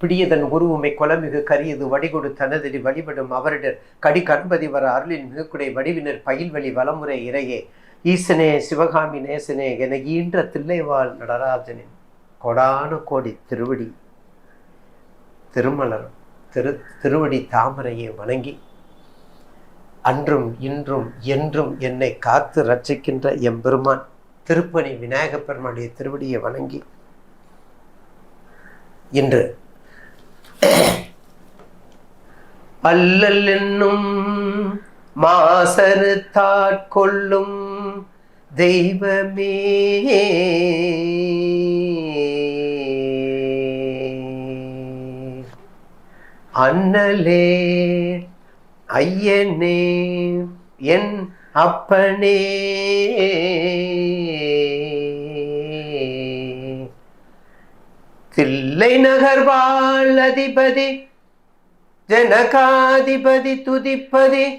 பிடியதன் உருவுமை கொலமிகு கரியது வடிகொடு தனதடி வழிபடும் அவரிடர் கடி கண்பதி வர அருளின் மிகுக்குடை வடிவினர் பயில்வழி வலமுறை இறையே. ஈசனே சிவகாமி நேசனே என ஈன்ற தில்லைவாழ் நடராஜனின் கொடான கோடி திருவடி திருமலர் திரு திருவடி தாமரையை வணங்கி அன்றும் இன்றும் என்றும் என்னை காத்து ரட்சிக்கின்ற எம்பெருமான் திருப்பணி விநாயகப் பெருமானுடைய திருவடியை வணங்கி இன்று அல்லல் என்னும் மாசரு தாட்கொள்ளும் தெய்வமே. அண்ணலே ஐயனே என் அப்பனே. தில்லை நகர்வாழ் அதிபதி ஜனகாதிபதி துதிப்பதி.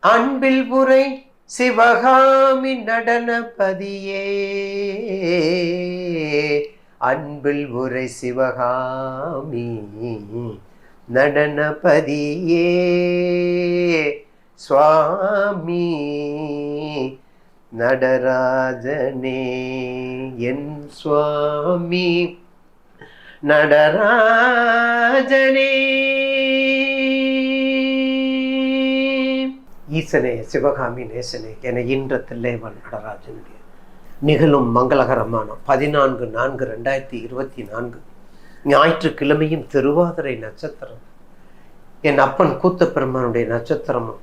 அன்பில் புரை சிவகாமி நடனபதியே. அன்பில் உரை சிவகாமி நடனபதியே. சுவாமி நடராஜனே என் சுவாமி. நடராஜனே. ஈசனே சிவகாமி நேசனே என இன்ற தில்லைவன் நடராஜனுடைய நிகழும் மங்களகரமான பதினான்கு நான்கு ரெண்டாயிரத்தி இருபத்தி நான்கு ஞாயிற்றுக்கிழமையும் திருவாதிரை நட்சத்திரம். என் அப்பன் கூத்த பெருமானுடைய நட்சத்திரமும்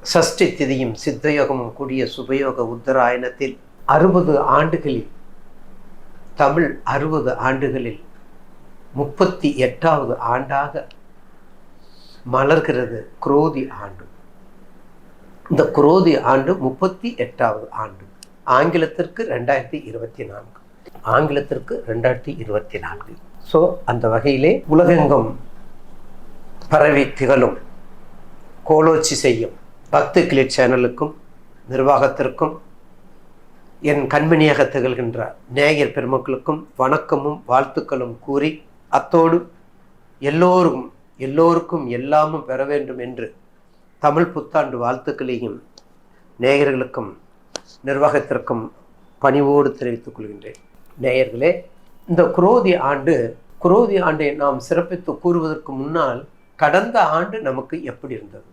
சஷ்டி திதியும் சித்தயோகமும் கூடிய சுபயோக உத்தராயணத்தில் அறுபது ஆண்டுகளில் தமிழ் அறுபது ஆண்டுகளில் முப்பத்தி எட்டாவது ஆண்டாக மலர்கிறது குரோதி ஆண்டு. இந்த குரோதி ஆண்டு முப்பத்தி எட்டாவது ஆண்டு. ஆங்கிலத்திற்கு ரெண்டாயிரத்தி இருபத்தி நான்கு. ஆங்கிலத்திற்கு ரெண்டாயிரத்தி இருபத்தி நான்கு. ஸோ அந்த வகையிலே உலகெங்கும் பரவி திகழும் கோலோச்சி செய்யும் பக்தி கிளி சேனலுக்கும் நிர்வாகத்திற்கும் என் கண்மணியாக திகழ்கின்ற நேயர் பெருமக்களுக்கும் வணக்கமும் வாழ்த்துக்களும் கூறி அத்தோடு எல்லோரும் எல்லோருக்கும் எல்லாமும் பெற வேண்டும் என்று தமிழ் புத்தாண்டு வாழ்த்துக்களையும் நேயர்களுக்கும் நிர்வாகத்திற்கும் பணிவோடு தெரிவித்துக் கொள்கின்றேன். நேயர்களே இந்த குரோதி ஆண்டு குரோதி ஆண்டை நாம் சிறப்பித்து கூறுவதற்கு முன்னால் கடந்த ஆண்டு நமக்கு எப்படி இருந்தது?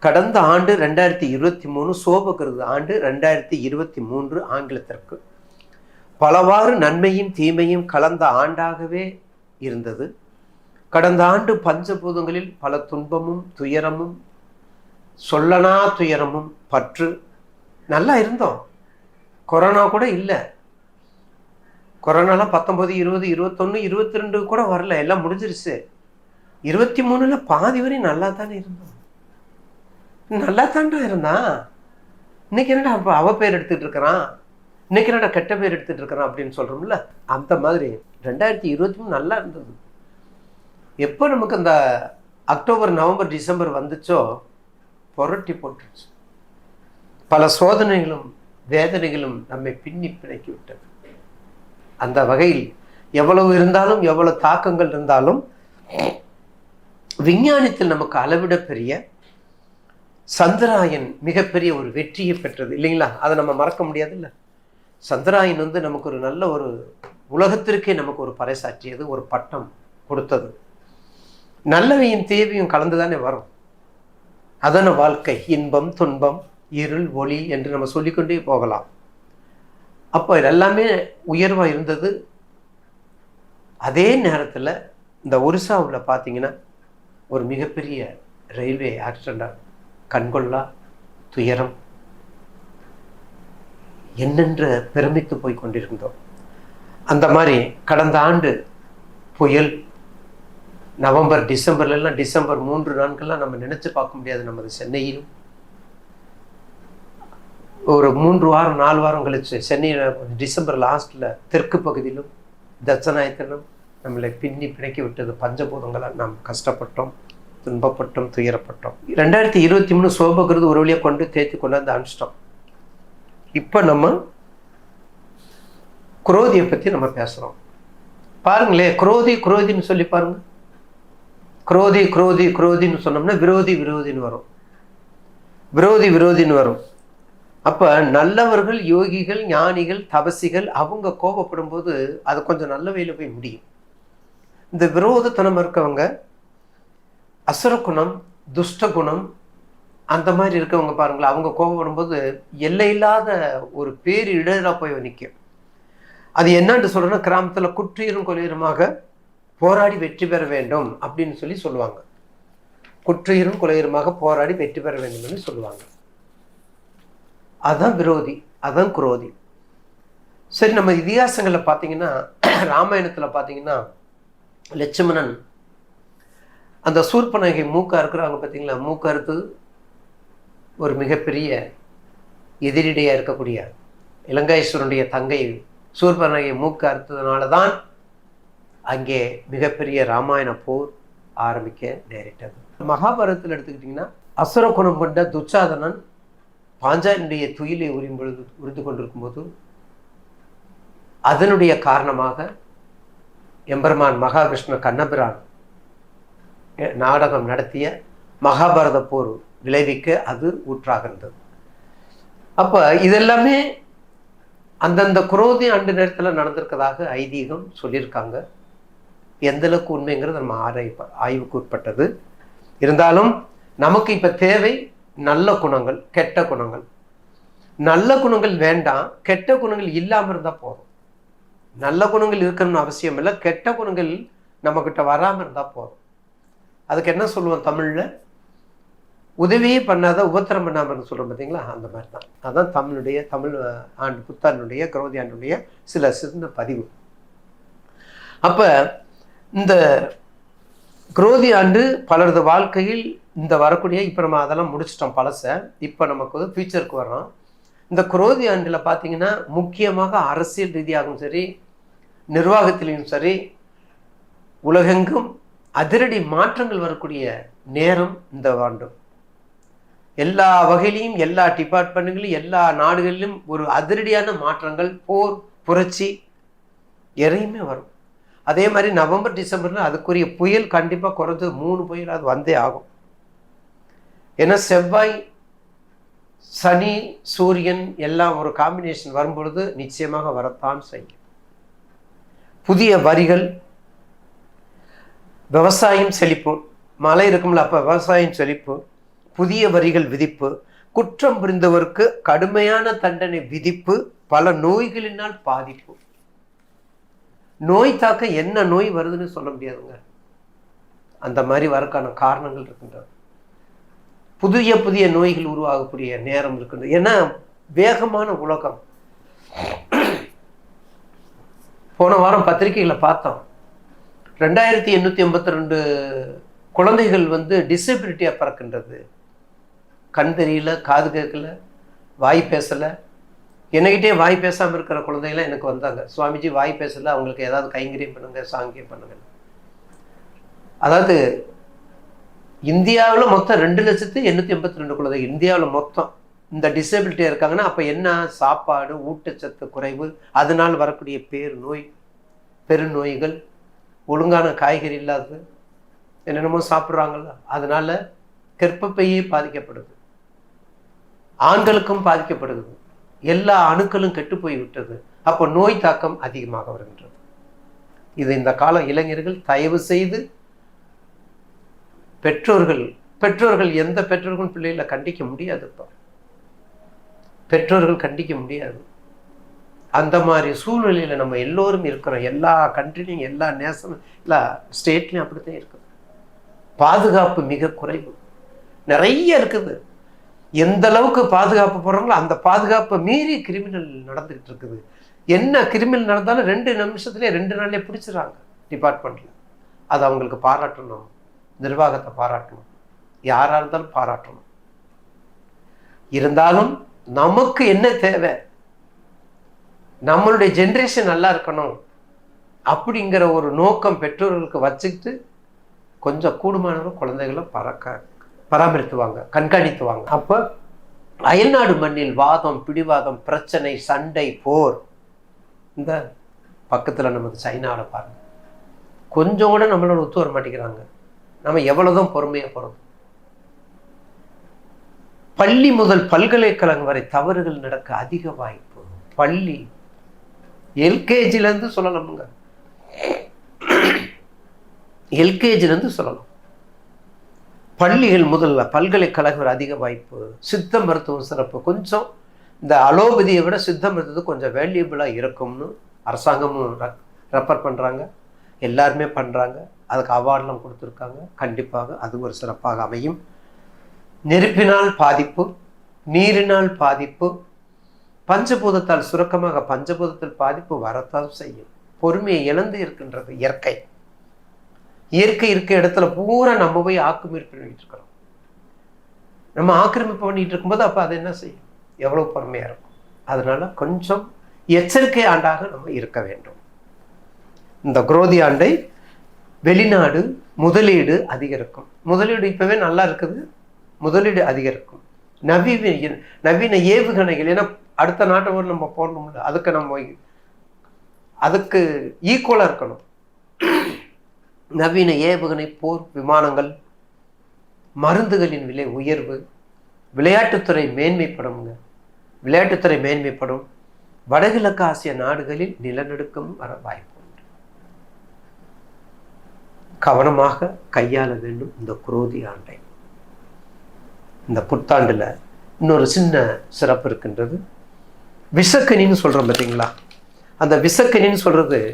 கடந்த ஆண்டு ரெண்டாயிரத்தி இருபத்தி மூணு சோபகிருது ஆண்டு ரெண்டாயிரத்தி இருபத்தி மூன்று ஆங்கிலத்திற்கு. பலவாறு நன்மையும் தீமையும் கலந்த ஆண்டாகவே இருந்தது. கடந்த ஆண்டு பஞ்சபூதங்களில் பல துன்பமும் துயரமும் சொல்லனா துயரமும் பற்று நல்லா இருந்தோம். கொரோனா கூட இல்லை. கொரோனாலாம் பத்தொம்பது இருபது இருபத்தொன்று இருபத்தி ரெண்டு கூட வரல. எல்லாம் முடிஞ்சிருச்சு. இருபத்தி மூணுல பாதி வரையும் நல்லா தானே இருந்தோம். நல்லா தாண்டா இருந்தான். இன்னைக்கு என்னடா அவ பேர் எடுத்துகிட்டு இருக்கிறான்? இன்னைக்கு என்னடா கெட்ட பேர் எடுத்துகிட்டு இருக்கிறான் அப்படின்னு சொல்கிறோம்ல அந்த மாதிரி. ரெண்டாயிரத்தி இருபத்தி மூணு நல்லா இருந்தது. எப்போ நமக்கு அந்த அக்டோபர் நவம்பர் டிசம்பர் வந்துச்சோ புரட்டி போட்டுருச்சு. பல சோதனைகளும் வேதனைகளும் நம்மை பின்னி பிணைக்கி விட்டது. அந்த வகையில் எவ்வளவு இருந்தாலும் எவ்வளவு தாக்கங்கள் இருந்தாலும் விஞ்ஞானத்தில் நமக்கு அளவிட பெரிய சந்திராயன் மிகப்பெரிய ஒரு வெற்றியை பெற்றது. இல்லைங்களா? அதை நம்ம மறக்க முடியாது இல்லை சந்திராயன் வந்து நமக்கு ஒரு நல்ல ஒரு உலகத்திற்கே நமக்கு ஒரு பறைசாற்றியது ஒரு பட்டம் கொடுத்தது. நல்லவையும் தேவையும் கலந்து தானே வரும். அதன வாழ்க்கை இன்பம் துன்பம் இருள் ஒளி என்று நம்ம சொல்லிக்கொண்டே போகலாம். அப்போ எல்லாமே உயர்வாக இருந்தது. அதே நேரத்தில் இந்த ஒரிசாவில் பார்த்தீங்கன்னா ஒரு மிகப்பெரிய ரயில்வே ஆக்சிடெண்டாக கண்கொள்ளா துயரம் என்னென்று பிரமித்து போய் கொண்டிருந்தோம். அந்த மாதிரி கடந்த ஆண்டு புயல் நவம்பர் டிசம்பர்லாம் டிசம்பர் மூன்று நான்கெல்லாம் நம்ம நினச்சி பார்க்க முடியாது. நமது சென்னையிலும் ஒரு மூன்று வாரம் நாலு வாரம் கழிச்சு சென்னையில் டிசம்பர் லாஸ்ட்டில் தெற்கு பகுதியிலும் தட்சநாயத்திலும் நம்மளை பின்னி பிணைக்கி விட்டது பஞ்சபூதங்களால் நாம் கஷ்டப்பட்டோம் துன்பப்பட்டோம் துயரப்பட்டோம். ரெண்டாயிரத்தி இருபத்தி மூணு சோபகிறது ஒரு வழியாக கொண்டு தேய்த்து கொண்டாந்து அனுப்பிச்சிட்டோம். இப்போ நம்ம குரோதியை பற்றி நம்ம பேசுகிறோம் பாருங்களே குரோதி குரோதின்னு சொல்லி பாருங்க. குரோதி குரோதி குரோதின்னு சொன்னோம்னா விரோதி விரோதின்னு வரும். விரோதி விரோதின்னு வரும். அப்போ நல்லவர்கள் யோகிகள் ஞானிகள் தபசிகள் அவங்க கோபப்படும் போது அது கொஞ்சம் நல்ல வழியில் போய் முடியும். இந்த விரோதத்தனம் இருக்கவங்க அசுர குணம் துஷ்ட குணம் அந்த மாதிரி இருக்கவங்க பாருங்களேன் அவங்க கோபப்படும் போது எல்லையில்லாத ஒரு பேரிடராக போய் நிற்கும் அது என்னன்னு சொல்கிறோன்னா கிராமத்துல குற்றியரும் கொலையருமாக போராடி வெற்றி பெற வேண்டும் அப்படின்னு சொல்லி சொல்லுவாங்க. குற்றியரும் கொலையருமாக போராடி வெற்றி பெற வேண்டும்னு சொல்லுவாங்க. அதான் விரோதி அதான் குரோதி. சரி நம்ம இதிகாசங்களில் பார்த்தீங்கன்னா ராமாயணத்தில் பார்த்தீங்கன்னா லட்சுமணன் அந்த சூர்பனகை மூக்கா இருக்கிறவங்க பார்த்தீங்களா மூக்கா ஒரு மிகப்பெரிய எதிரிடையாக இருக்கக்கூடிய இலங்கைஸ்வரனுடைய தங்கை சூர்பனகை மூக்கு அறுத்ததுனால தான் அங்கே மிகப்பெரிய ராமாயண போர் ஆரம்பிக்க நேரிட்டது. மகாபாரதத்தில் எடுத்துக்கிட்டிங்கன்னா அசுர குணம் கொண்ட துச்சாதனன் பாஞ்சாலினுடைய துயிலை உரியும் பொழுது உரிந்து கொண்டிருக்கும்போது அதனுடைய காரணமாக எம்பெருமான் மகாகிருஷ்ண கண்ணபிரான் நாடகம் நடத்திய மகாபாரத போர் விளைவிக்க அது ஊற்றாக இருந்தது. அப்போ இதெல்லாமே அந்தந்த குரோதி ஆண்டு நேரத்தில் நடந்திருக்கதாக ஐதீகம் சொல்லியிருக்காங்க. எந்த அளவுக்கு உண்மைங்கிறது நம்ம ஆராய் ஆய்வுக்கு உட்பட்டது. இருந்தாலும் நமக்கு இப்போ தேவை நல்ல குணங்கள் கெட்ட குணங்கள். நல்ல குணங்கள் வேண்டாம் கெட்ட குணங்கள் இல்லாமல் இருந்தால் போதும். நல்ல குணங்கள் இருக்கணும்னு அவசியம் இல்லை கெட்ட குணங்கள் நம்மக்கிட்ட வராமல் இருந்தால் போதும். அதுக்கு என்ன சொல்லுவோம் தமிழில்? உதவியே பண்ணாத உபத்திரம் பண்ணாமல் சொல்கிறோம் பார்த்தீங்களா அந்த மாதிரி தான் அதுதான் தமிழுடைய தமிழ் ஆண்டு புத்தாண்டுடைய குரோதி ஆண்டுடைய சில சிறந்த பதிவு. அப்போ இந்த குரோதி ஆண்டு பலரது வாழ்க்கையில் இந்த வரக்கூடிய இப்போ நம்ம அதெல்லாம் முடிச்சிட்டோம் பழசை. இப்போ நமக்கு வந்து ஃபியூச்சருக்கு வரோம் இந்த குரோதி ஆண்டில் பார்த்தீங்கன்னா முக்கியமாக அரசியல் ரீதியாகவும் சரி நிர்வாகத்திலையும் சரி உலகெங்கும் அதிரடி மாற்றங்கள் வரக்கூடிய நேரம் இந்த ஆண்டு. எல்லா வகையிலையும் எல்லா டிபார்ட்மெண்ட்டுகளிலும் எல்லா நாடுகளிலும் ஒரு அதிரடியான மாற்றங்கள் போர் புரட்சி எதையுமே வரும். அதே மாதிரி நவம்பர் டிசம்பர்ல அதுக்குரிய புயல் கண்டிப்பாக குறைஞ்சது மூணு புயல் அது வந்தே ஆகும். ஏன்னா செவ்வாய் சனி சூரியன் எல்லாம் ஒரு காம்பினேஷன் வரும்பொழுது நிச்சயமாக வரத்தான் செய்யும். புதிய வரிகள் விவசாயம் செழிப்பு மழை இருக்கும்ல அப்போ விவசாயம் செழிப்பு புதிய வரிகள் விதிப்பு குற்றம் புரிந்தவருக்கு கடுமையான தண்டனை விதிப்பு பல நோய்களினால் பாதிப்பு. நோய் தாக்க என்ன நோய் வருதுன்னு சொல்ல முடியாதுங்க. அந்த மாதிரி வரக்கான காரணங்கள் இருக்கின்றன. புதிய புதிய நோய்கள் உருவாகக்கூடிய நேரம் இருக்கின்றது. ஏன்னா வேகமான உலகம். போன வாரம் பத்திரிகைகளை பார்த்தோம். ரெண்டாயிரத்தி எண்ணூற்றி எண்பத்தி ரெண்டு குழந்தைகள் வந்து டிசபிலிட்டியாக பிறக்கின்றது. கண் தெரியல காது கேட்கல வாய் பேசலை. என்னகிட்டே வாய் பேசாமல் இருக்கிற குழந்தைகளாம் எனக்கு வந்தாங்க. சுவாமிஜி வாய் பேசலை அவங்களுக்கு ஏதாவது கைங்கரியம் பண்ணுங்கள் சாங்கியம் பண்ணுங்கள் அதாவது இந்தியாவில் மொத்தம் ரெண்டு லட்சத்து எண்ணூற்றி எண்பத்தி ரெண்டு குழந்தை இந்தியாவில் மொத்தம் இந்த டிசேபிலிட்டியாக இருக்காங்கன்னா அப்போ என்ன சாப்பாடு ஊட்டச்சத்து குறைவு அதனால் வரக்கூடிய பேர் நோய் பெருநோய்கள் ஒழுங்கான காய்கறி இல்லாதது என்னென்னமோ சாப்பிட்றாங்கல்ல அதனால் கற்பப்பையே பாதிக்கப்படுது. ஆண்களுக்கும் பாதிக்கப்படுகிறது எல்லா அணுக்களும் கெட்டு போய் விட்டது. அப்போ நோய் தாக்கம் அதிகமாக வருகின்றது. இது இந்த கால இளைஞர்கள் தயவு செய்து பெற்றோர்கள் பெற்றோர்கள் எந்த பெற்றோர்களும் பிள்ளைகளை கண்டிக்க முடியாது இப்போ. பெற்றோர்கள் கண்டிக்க முடியாது. அந்த மாதிரி சூழ்நிலையில் நம்ம எல்லோரும் இருக்கிறோம். எல்லா கண்ட்ரிலையும் எல்லா நேஷனும் எல்லா ஸ்டேட்லையும் அப்படித்தான் இருக்குது. பாதுகாப்பு மிக குறைவு. நிறைய இருக்குது. எந்த அளவுக்கு பாதுகாப்பு போடுறாங்களோ அந்த பாதுகாப்பை மீறி கிரிமினல் நடந்துகிட்டு இருக்குது. என்ன கிரிமினல் நடந்தாலும் ரெண்டு நிமிஷத்துலேயே ரெண்டு நாள்லேயே பிடிச்சிடறாங்க டிபார்ட்மெண்ட்டில் அது அவங்களுக்கு பாராட்டணும். நிர்வாகத்தை பாராட்டணும். யாராக இருந்தாலும் பாராட்டணும். இருந்தாலும் நமக்கு என்ன தேவை? நம்மளுடைய ஜென்ரேஷன் நல்லா இருக்கணும். அப்படிங்கிற ஒரு நோக்கம் பெற்றோர்களுக்கு வச்சுக்கிட்டு கொஞ்சம் கூடுமானவங்க குழந்தைகளும் பறக்க பராமரித்துவாங்க கண்காணித்துவாங்க. அப்போ அயல்நாடு மண்ணில் வாதம் பிடிவாதம் பிரச்சனை சண்டை போர் இந்த பக்கத்தில் நமக்கு சைனாவில் பாருங்க. கொஞ்சம் கூட நம்மளோட ஒத்து வர மாட்டேங்கிறாங்க. நம்ம எவ்வளோதான் பொறுமையாக போகிறோம் பள்ளி முதல் பல்கலைக்கழகம் வரை தவறுகள் நடக்க அதிக வாய்ப்பு. பள்ளி எல்கேஜிலேருந்து சொல்லலாமுங்க. எல்கேஜிலேருந்து சொல்லலாம். பள்ளிகள் முதல்ல பல்கலைக்கழகம் அதிக வாய்ப்பு சித்த மருத்துவம் சிறப்பு. கொஞ்சம் இந்த அலோபதியை விட சித்த மருத்துவம் கொஞ்சம் வேல்யூபிளாக இருக்கும்னு அரசாங்கமும் ரெஃபர் பண்ணுறாங்க எல்லாருமே பண்ணுறாங்க அதுக்கு அவார்டெலாம் கொடுத்துருக்காங்க. கண்டிப்பாக அது ஒரு சிறப்பாக அமையும். நெருப்பினால் பாதிப்பு நீரினால் பாதிப்பு பஞ்சபூதத்தால் சுரக்கமாக பஞ்சபூதத்தில் பாதிப்பு வரத்தான் செய்யும். பொறுமையை இழந்து இருக்கின்றது இயற்கை. இயற்கை இருக்க இடத்துல பூரா நம்ம போய் ஆக்கிரமிப்பு பண்ணிட்டு இருக்கிறோம். நம்ம ஆக்கிரமிப்பு பண்ணிட்டு இருக்கும்போது அப்போ அது என்ன செய்யும்? எவ்வளோ பொறுமையாக இருக்கும். அதனால கொஞ்சம் எச்சரிக்கை ஆண்டாக நம்ம இருக்க வேண்டும். இந்த குரோதி ஆண்டை வெளிநாடு முதலீடு அதிகரிக்கும். முதலீடு இப்போவே நல்லா இருக்குது. முதலீடு அதிகரிக்கும். நவீன நவீன ஏவுகணைகள் ஏன்னா அடுத்த நாட்டை ஒரு நம்ம போடணும்ல அதுக்கு நம்ம அதுக்கு ஈக்குவலாக இருக்கணும். நவீன ஏவுகணை போர் விமானங்கள் மருந்துகளின் விலை உயர்வு விளையாட்டுத்துறை மேன்மைப்படும்ங்க விளையாட்டுத்துறை மேன்மைப்படும் வடகிழக்கு ஆசிய நாடுகளில் நிலநடுக்கம் வர வாய்ப்பு உண்டு. கவனமாக கையாள வேண்டும் இந்த குரோதி ஆண்டை. இந்த புத்தாண்டில் இன்னொரு சின்ன சிறப்பு இருக்கின்றது. விசக்கனின்னு சொல்கிறோம் பார்த்தீங்களா அந்த விசக்கனின்னு சொல்கிறது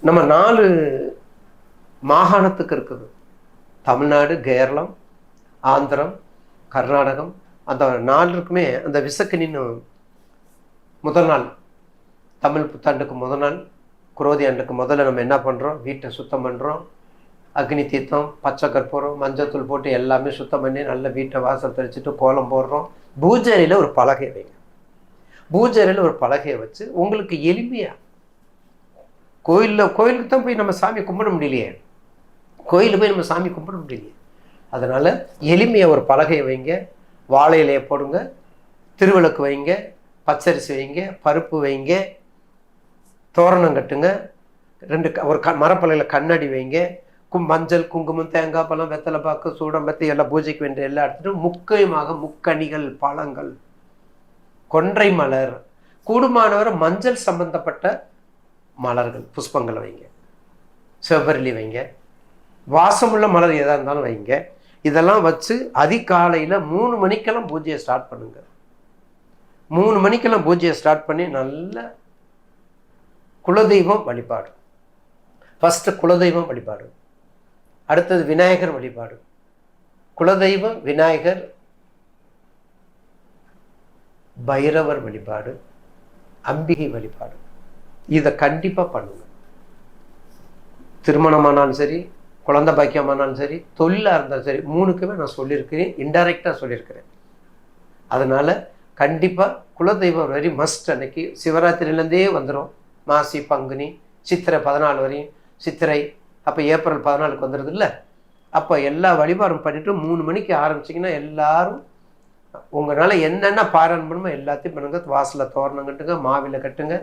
நம்ம நாலு மாகாணத்துக்கு இருக்குது. தமிழ்நாடு கேரளம் ஆந்திரம் கர்நாடகம் அந்த நாலுக்குமே அந்த விசக்கனின்னு முதல் நாள். தமிழ் புத்தாண்டுக்கு முதல் நாள் குரோதி ஆண்டுக்கு முதல்ல நம்ம என்ன பண்ணுறோம் வீட்டை சுத்தம் பண்ணுறோம் அக்னி தீர்த்தம் பச்சை கற்பூரம் மஞ்சத்தூள் போட்டு எல்லாமே சுத்தம் பண்ணி நல்ல வீட்டை வாசல் தெளிச்சுட்டு கோலம் போடுறோம். பூஜையில் ஒரு பலகை வைங்க. பூஜையில் ஒரு பலகையை வச்சு உங்களுக்கு எளிமையாக கோயிலில் கோயிலுக்கு தான் போய் நம்ம சாமி கும்பிட முடியலையே. கோயிலில் போய் நம்ம சாமி கும்பிட முடியலையே. அதனால் எளிமையாக ஒரு பலகையை வைங்க வாழை இலையை போடுங்க திருவிளக்கு வைங்க பச்சரிசி வைங்க பருப்பு வைங்க தோரணம் கட்டுங்க ரெண்டு ஒரு க மரப்பலையில் கண்ணாடி வைங்க கும் மஞ்சள் குங்குமம் தேங்காய் பழம் வெத்தலை பாக்கு சூடம் பத்தி எல்லாம் பூஜைக்கு வேண்டிய எல்லா இடத்துலையும் முக்கியமாக முக்கணிகள் பழங்கள். கொன்றை மலர் கூடுமானவர் மஞ்சள் சம்பந்தப்பட்ட மலர்கள் புஷ்பங்களை வைங்க. செவ்வரளி வைங்க. வாசமுள்ள மலர் எதாக இருந்தாலும் வைங்க. இதெல்லாம் வச்சு அதிகாலையில் மூணு மணிக்கெல்லாம் பூஜையை ஸ்டார்ட் பண்ணுங்க. மூணு மணிக்கெல்லாம் பூஜையை ஸ்டார்ட் பண்ணி நல்ல குலதெய்வம் வழிபாடு. ஃபஸ்ட்டு குலதெய்வம் வழிபாடு. அடுத்தது விநாயகர் வழிபாடு. குலதெய்வம் விநாயகர் பைரவர் வழிபாடு அம்பிகை வழிபாடு. இதை கண்டிப்பாக பண்ணுங்க. திருமணமானாலும் சரி குழந்தை பாக்கியமானாலும் சரி தொழிலாக இருந்தாலும் சரி மூணுக்குமே நான் சொல்லியிருக்கிறேன் இன்டைரக்டாக சொல்லியிருக்கிறேன். அதனால் கண்டிப்பாக குலதெய்வம் வெரி மஸ்ட் அன்னைக்கு. சிவராத்திரிலேருந்தே வந்துடும் மாசி பங்குனி சித்திரை பதினாலு வரையும். சித்திரை அப்போ ஏப்ரல் பதினாலுக்கு வந்துடுது இல்லை? அப்போ எல்லா வழிபாடும் பண்ணிவிட்டு மூணு மணிக்கு ஆரம்பிச்சிங்கன்னா எல்லாரும் உங்களால் என்னென்ன பாராயணம் பண்ணுமோ எல்லாத்தையும் பண்ணுங்க. வாசலில் தோரணம் கட்டுங்க மாவில கட்டுங்க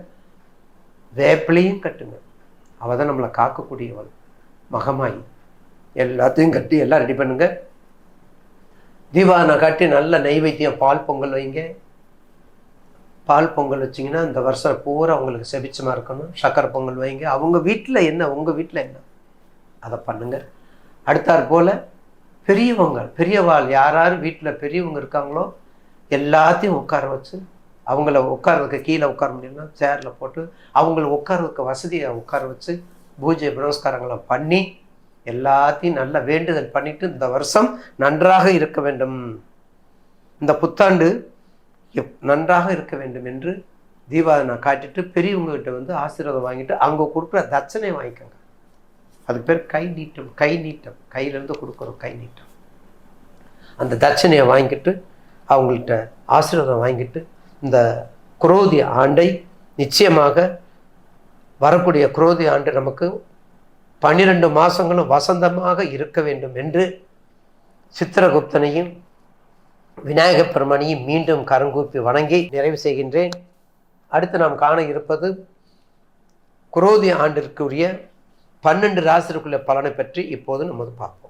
வேப்பிலையும் கட்டுங்க. அவள் தான் நம்மளை காக்கக்கூடியவள். மகமாயி. எல்லாத்தையும் கட்டி எல்லாம் ரெடி பண்ணுங்க. தீபாவனை காட்டி நல்ல நைவேத்தியம் பால் பொங்கல் வைங்க. பால் பொங்கல் வச்சிங்கன்னா இந்த வருஷம் பூரா அவங்களுக்கு செபிச்சமாக இருக்கணும். சக்கரை பொங்கல் வைங்க. அவங்க வீட்டில் என்ன? உங்கள் வீட்டில் என்ன? அதை பண்ணுங்கள் அடுத்தாற் போல் பெரியவங்க பெரியவாள் யார் யார் வீட்டில் பெரியவங்க இருக்காங்களோ எல்லாத்தையும் உட்கார வச்சு அவங்கள உட்கார்றதுக்கு கீழே உட்கார முடியும்னா சேரில் போட்டு அவங்கள உட்கார்றதுக்கு வசதியை உட்கார வச்சு பூஜை புரஸ்காரங்களை பண்ணி எல்லாத்தையும் நல்ல வேண்டுதல் பண்ணிட்டு இந்த வருஷம் நன்றாக இருக்க வேண்டும். இந்த புத்தாண்டு எப் நன்றாக இருக்க வேண்டும் என்று தீபாவளி நான் காட்டிட்டு பெரியவங்ககிட்ட வந்து ஆசீர்வாதம் வாங்கிட்டு அவங்க கொடுக்குற தட்சணை வாங்கிக்கோங்க. அதுக்கு பேர் கை நீட்டம் கை நீட்டம். கையிலேருந்து கொடுக்குறோம் கை நீட்டம். அந்த தட்சணையை வாங்கிட்டு அவங்கள்ட்ட ஆசீர்வாதம் வாங்கிட்டு இந்த குரோதி ஆண்டை நிச்சயமாக வரக்கூடிய குரோதி ஆண்டு நமக்கு பன்னிரெண்டு மாதங்களும் வசந்தமாக இருக்க வேண்டும் என்று சித்திரகுப்தனையும் விநாயகப் பெருமானையும் மீண்டும் கரங்கூப்பி வணங்கி நிறைவு செய்கின்றேன். அடுத்து நாம் காண இருப்பது குரோதி ஆண்டிற்குரிய பன்னெண்டு ராசிற்குள்ள பலனை பற்றி இப்போது நமது பார்ப்போம்.